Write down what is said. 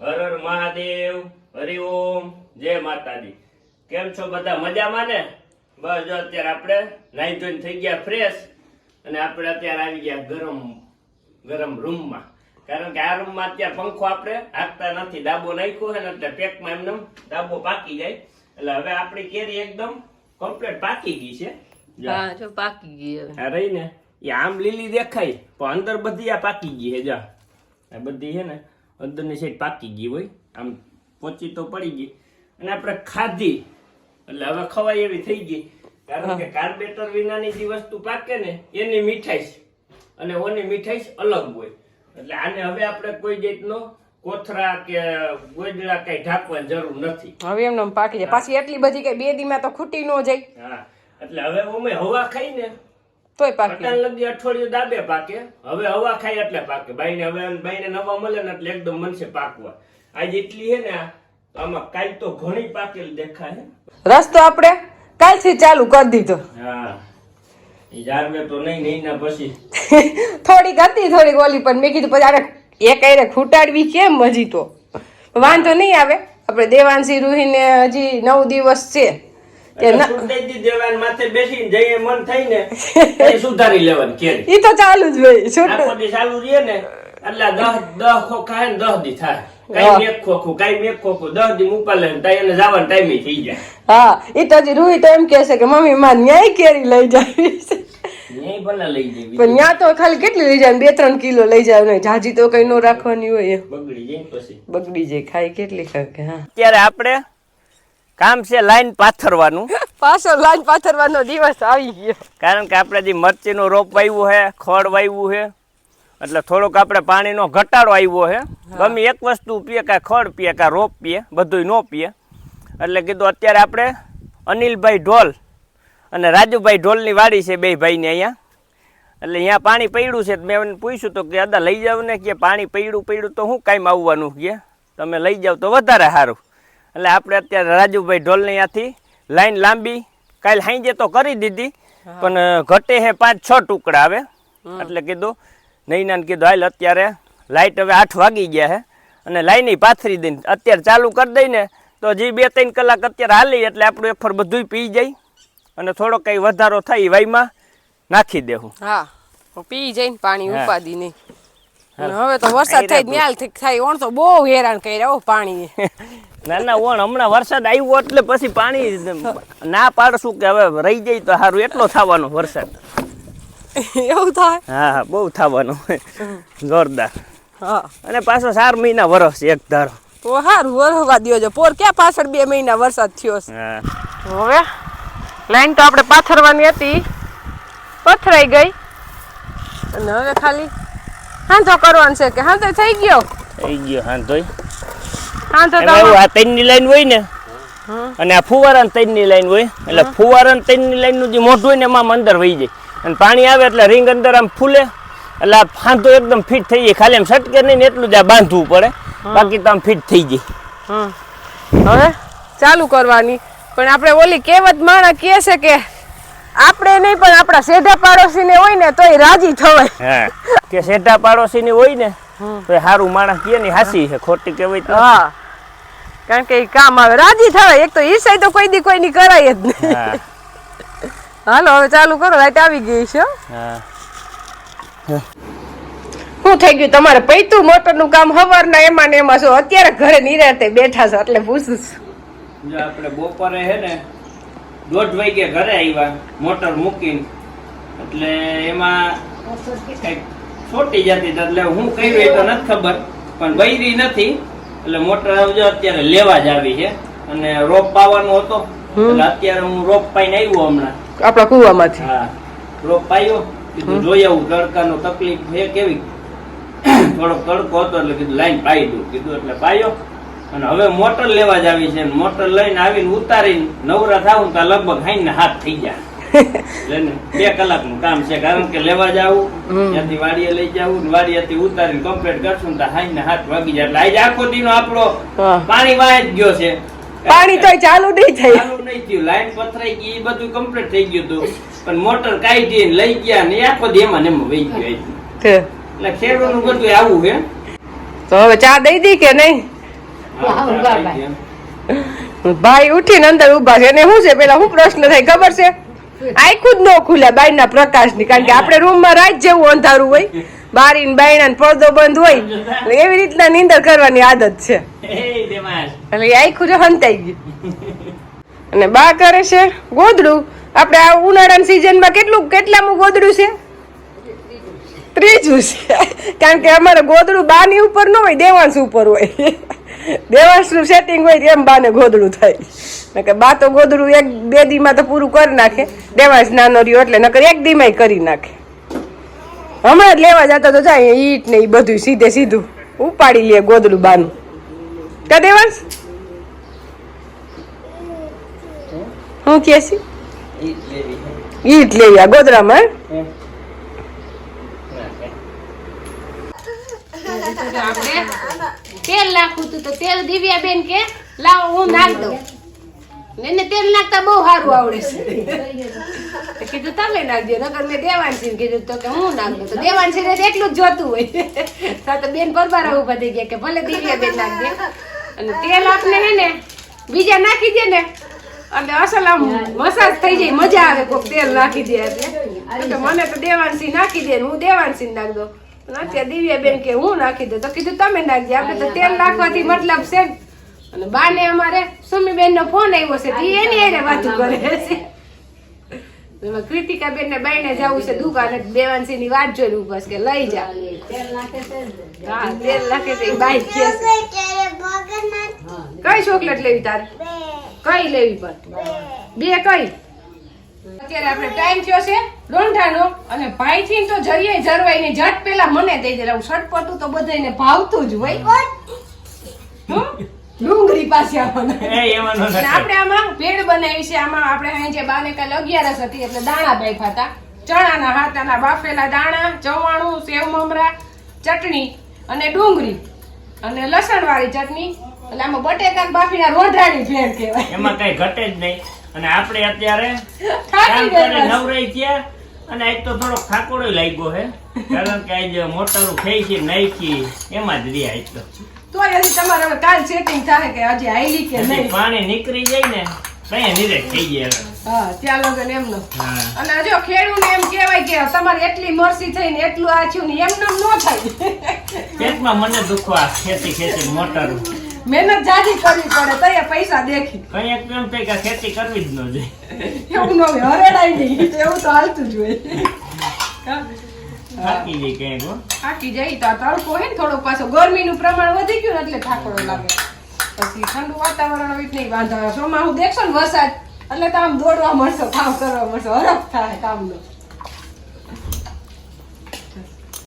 હર હર મહાદેવ હરિ ઓમ જય માતાજી. કેમ છો બધા? મજામાં ને? બસ જો અત્યારે આપણે નાઈ ધોઈને થઈ ગયા ફ્રેશ અને આપણે અત્યારે આવી ગયા ગરમ ગરમ રૂમમાં કારણ કે આ રૂમમાં અત્યારે પંખો આપણે હાંકતા નથી. ડાબો નાખ્યો છે ને એટલે પેકમાં એમને ડાબો પાકી જાય. એટલે હવે આપણી કેરી એકદમ કમ્પ્લીટ પાકી ગઈ છે. હા જો પાકી ગઈ હવે. આ રહી ને. એ આમ લીલી દેખાય પણ અંદર બધી આ પાકી ગઈ છે જા. આ બધી છે ને અંદરની સાઈડ પાકી ગઈ હોય. આમ પોચી તો પડી ગઈ. અને આપણે ખાધી. એટલે હવે ખવાય એવી થઈ ગઈ. કારણ કે કાર્બેટર વિનાની જે વસ્તુ પાકે ને એની મીઠાઈશ. અને ઓની મીઠાઈશ અલગ હોય. એટલે આને હવે આપણે કોઈ જાતનો કોથરા કે ગોદડા કઈ ઢાંકવાની જરૂર નથી. હવે એમને એમ પાકી જાય. પાછી એટલી બધી કઈ બે દીમાં તો ખૂટી ન જાય. હા. એટલે હવે અમે હવા ખાઈ ને તોય પાકે. પટાણ લગી અઠવાડિયું દાબે પાકે. હવે હવા ખાય એટલે પાકે. બાઈને હવે બાઈને નવા મળે ને એટલે એકદમ મનસે પાકવા. આજ એટલી હે ને આમાં કાલ તો ઘણી પાકેલ દેખાય રસ્તો આપણે કાલથી ચાલુ કરી દીધો. હા. જારવે તો નહીં નહીં ના પછી. થોડીક હતી થોડીક ઓલી પણ મેં કીધું પછી આને એક આઈને ખૂટાડવી કેમ હજી તો? વાંધો નહીં આવે. આપણે દેવાંશી રૂહીને હજી નવ દિવસ છે. ઈ તો ચાલુ જ હોય છૂટ. આખો દી ચાલુ રહીએ ને એટલે દહ દહ ખોખા ને દહ દી થાય. હા. કઈ એક ખોખું કઈ એક ખોખું. દસ દી મુકા લે ને તાઈ એને જવાનો ટાઈમે થઈ જાય. હા ઈ તો રૂહી તો એમ કે છે કે મમ્મી માં ન્યાય કેરી લઈ જાય પણ ત્યાં તો ખાલી કેટલી લઈ જાય બે ત્રણ કિલો લઈ જાય નહીં જાજી તો કઈ નો રાખવાની હોય બગડી જાય પછી. બગડી જાય ખાઈ કેટલી ખાય કે હા. અત્યારે આપણે કામ છે લાઈન પાથરવાનું. પાછો લાઈન પાથરવાનો દિવસ આવી ગયો. કારણ કે આપણે જે મરચીનો રોપ વાવ્યું છે ખડ વાવ્યું છે એટલે થોડોક આપણે પાણીનો ઘટાડો આવ્યો છે ગમે એક વસ્તુ પીએ કાં ખડ પીએ કાં રોપ પીએ બધુંય ન પીએ. એટલે કીધું અત્યારે આપણે અનિલભાઈ ઢોલ અને રાજુભાઈ ઢોલની વાડી છે બે ભાઈને અહીંયા. એટલે અહીંયા પાણી પડ્યું છે મેં એમને પૂછ્યું તો કે દાદા લઈ જાવ ને કે પાણી પડ્યું પડ્યું તો શું કાંઈ આવવાનું? કે તમે લઈ જાઓ તો વધારે સારું. એટલે આપણે અત્યારે રાજુભાઈ ઢોલ ત્યાંથી લાઈન લાંબી કાલ હાઈજે તો કરી દીધી પણ ઘટે હે પાંચ છ ટુકડા આવે એટલે કીધું નૈનાને કીધું હાલ અત્યારે લાઇટ હવે આઠ વાગી ગયા હે. અને લાઈન પાથરી દઈને અત્યારે ચાલુ કરી દઈને તો જે બે ત્રણ કલાક અત્યારે હાલી એટલે આપણું એક ફર બધું પી જાય. અને થોડો કંઈ વધારો થાય વાયમાં નાખી દેવું હા. પી જઈને પાણી. ઉપાદી નહીં. હવે તો વરસાદ થાય ન્યાલથી થાય ઓણ તો બહુ હેરાન કર્યા પાણી ના ના ઓણ હમણાં વરસાદ આવ્યો એટલે પછી પાણી ના પાડશું કે હવે રહી જાય તો સારું એટલો થવાનો વરસાદ. એવું થાય? હા હા બહુ થવાનો. જોરદાર. હા. અને પાછો ચાર મહિના વરસ એક ધારો. તો સારું વરસવા દ્યો છે પોર ક્યાં પાછળ બે મહિના વરસાદ થયો છે હવે લાઈન તો આપણે પાથરવાની હતી. પથરાઈ ગઈ. અને હવે ખાલી હાંધો કરવાનો છે કે હાંધો થઈ ગયો? થઈ ગયો હા તોય એવું આ ત્રણની લાઈન હોય ને અને આ ફુવારા ત્રણની લાઈન હોય એટલે ફુવારા ત્રણની લાઈન જે મોઢું હોય ને એમાં અંદર વહી જાય. અને પાણી આવે એટલે રિંગ અંદર આમ ફૂલે એટલે આ ફાંધો એકદમ ફિટ થઈ જાય. ખાલી આમ સટકે નહીં એટલું જ આ બાંધવું પડે. બાકી તો આમ ફિટ થઈ જાય. હવે ચાલુ કરવાની. પણ આપણે ઓલી કહેવત માણા કહે છે કે આપણે નહીં પણ આપણા સેઢા પાડોશીને હોય ને તોય રાજી થવાય. કે સેઢા પાડોશી ની હોય ને તો સારું માણસ કે ની હાસી છે ખોટી કહેવાય તો. હા. કારણ કે કામ આવે રાજી થાય એક તો ઈસાઈ તો કોઈ દી કોઈની કરાય જ નહીં. હાલો હવે ચાલુ કરો લાઈટ આવી ગઈ છે હા. શું થઈ ગયું? તમારે પૈતું મોટરનું કામ હવારના એમાં ને એમાં શું? અત્યારે ઘરે નિરાતે બેઠા છો એટલે પૂછું છું. આપણે બપોરે હે ને દોઢ વાગે ઘરે આવ્યા મોટર મૂકીને. એટલે એમાં છોટી જતી એટલે હું કર્યું એ તો નથી ખબર પણ બૈરી નથી. એટલે મોટર જો અત્યારે લેવા જ આવી છે. અને રોપ પાવાનો હતો. એટલે અત્યારે હું રોપ પાઈને આવ્યો હમણાં. આપણા કુવામાંથી? હા. રોપ પાયો. કીધું જોઈ આવું તડકાનો તકલીફ છે કેવી? થોડોક તડકો હતો એટલે કીધું લાઈન પાઈ દઉં. કીધું એટલે પાયો. અને હવે મોટર લેવા જ આવી છે. મોટર લઈને આવીને ઉતારીને નવરા થાવ ત્યાં લગભગ હાઈને હાથ થઈ જાય. બે કલાકનું કામ છે કારણ કે લેવા જાવું ત્યાંથી વાડીએ લઈ જાવું ને વાડીએથી ઉતારીને કમ્પ્લીટ કરશું ને હાઈ ને હાથ વાગી જાય. એટલે આજે આખો દીનો આપણો. પાણી વાય જ ગયો છે. પાણી તો ચાલુ નહીં થઈ. ચાલુ નહીં થયું. લાઈન પથરાઈ ગઈ એ બધું કમ્પ્લીટ થઈ ગયું હતું. પણ મોટર કાઢી ને લઈ ગયા ને આખો દી એમાં ને એમાં વહી ગયો એટલે ખેડૂતનું બધું આવું છે. તો હવે ચા દઈ દી કે નહીં? ભાઈ. ઉઠીને અંદર ઊભા છે એને શું છે? પેલા શું પ્રશ્ન થાય ખબર છે? આખું જ ન ખુલે બાયના પ્રકાશની કારણ કે આપણે રૂમમાં રાત જેવું અંધારું હોય બારી બાયણા પડદો બંધ હોય એવી રીતના નીંદર કરવાની આદત છે. એટલે આખું જ હંતાઈ ગયું. અને બા કરે છે ગોદડું. આપણે આ ઉનાળાની સિઝનમાં કેટલું કેટલામું ગોદડું છે? ત્રીજું છે. કારણ કે અમારે ગોદડું બાની ઉપર ન હોય દેવાંશ ઉપર હોય. દેવાંશનું સેટિંગ હોય એમ બાને ગોદડું થાય. નકર કે બા તો ગોદડું એક બે દીમાં તો પૂરું કરી નાખે. દેવાંશ નાનો રહ્યો એટલે નકર એક દીમાં કરી નાખે. હમણાં જ લેવા જતા તો જાય ઈટ ને એ બધું સીધે સીધું. ઉપાડી લે ગોદડું બાનું. કા દેવાંશ? હું? કે ઈટ લેવી આ ગોદડામાં હે? આપણે તેલ નાખવું તું તો તેલ દિવ્યા બેન કે, લાવો, હું નાખ દઉં. એને તેલ નાખતા બહુ સારું આવડે છે. કીધું, તમે નાખજો, નકર મેં દેવાનસિંહ કીધું તો કે હું નાખ દઉં. તો દેવાનસિંહ એટલું જ જોતું હોય. તો તો બેન પરબારા ઊભા થઈ ગયા કે ભલે દિવ્યા બેન નાખ દે અને તેલ આપને હે ને, બીજા નાખી દે ને એટલે અસલ આમ મસાજ થઈ જાય, મજા આવે કોક તેલ નાખી દે એટલે. મને તો દેવાનસિંહ નાખી દે હું દેવાનસિંહ નાખ દઉં. અત્યારે દિવ્યા બેન કે હું નાખી દઉં? તો કીધું તમે નાખજે. આપણે તો તેલ નાખવાથી મતલબ છે. અને બાને અમારે સુમીબેન નો ફોન આવ્યો છે તે એની એને વાતું કરે છે. કૃતિકા બેન ને બાઈને જવું છે દુકાને દેવાંશી ની વાત જોઈને ઊભા કે લઈ જા. હા તેલ નાખે છે બાઈ છે. કઈ ચોકલેટ લેવી તારે? કઈ લેવી પણ? બે કઈ? અત્યારે આપણે ટાઈમ થયો છે રોંઢાનો અને ભાઈ થી તો જરીએ જરવાઈ ને જટ પેલા મને દઈ દે. સટપટું તો બધાને ભાવતું જ હોય. ડુંગળી પાસે આવવાના આપણે આમાં ભેળ બનાવી છે. આમાં આપણે અહીં જે બાને કાલે અગિયારસ હતી એટલે દાણા બાફ્યા હતા. ચણાના હાટાના બાફેલા દાણા ચવાણું સેવ મમરા ચટણી અને ડુંગળી. અને લસણ વાળી ચટણી. એટલે આમાં બટેકા બાફીના રોઢાની ભેળ કહેવાય. એમાં કઈ ઘટે જ નહીં. અને આપણે અત્યારે કામ કરી નવરાઈ ગયા અને આજ તો થોડોક થાકોડો લાગ્યો હે કારણ કે આજ મોટરું ખેંચી નાખી એમાં જ રે આજ તો તો હજી તમારે હવે કાલ સેટિંગ થાય કે હજી આઈલી કે નહીં? પાણી નીકળી જાય ને કઈ નિરેક થઈ જાય. હા ત્યાં લગન એમનો અને જો ખેડૂને એમ કહેવાય કે તમારે એટલી મરસી થઈ ને એટલું આ ને એમ ન થાય. પેટમાં મને દુખો ખેતી ખેતી મોટર. મહેનત જાજી કરવી પડે તો પૈસા દેખી. કઈ એક એમ થાય કે ખેતી કરવી જ ન જોઈએ. એવું ન હોય હરેડાય નહીં એવું તો હાલતું જ હોય. થાકી જાય ક્યાંક હો. થાકી જાય તો તડકો હોય ને થોડોક પાછો ગરમીનું પ્રમાણ વધી ગયું ને એટલે થાકડો લાગે. પછી ઠંડુ વાતાવરણ હોય નહીં વાંધો આવે. હું દેખશો ને વરસાદ એટલે તો આમ દોડવા મળશો કામ કરવા મળશો હરફ થાય કામનો.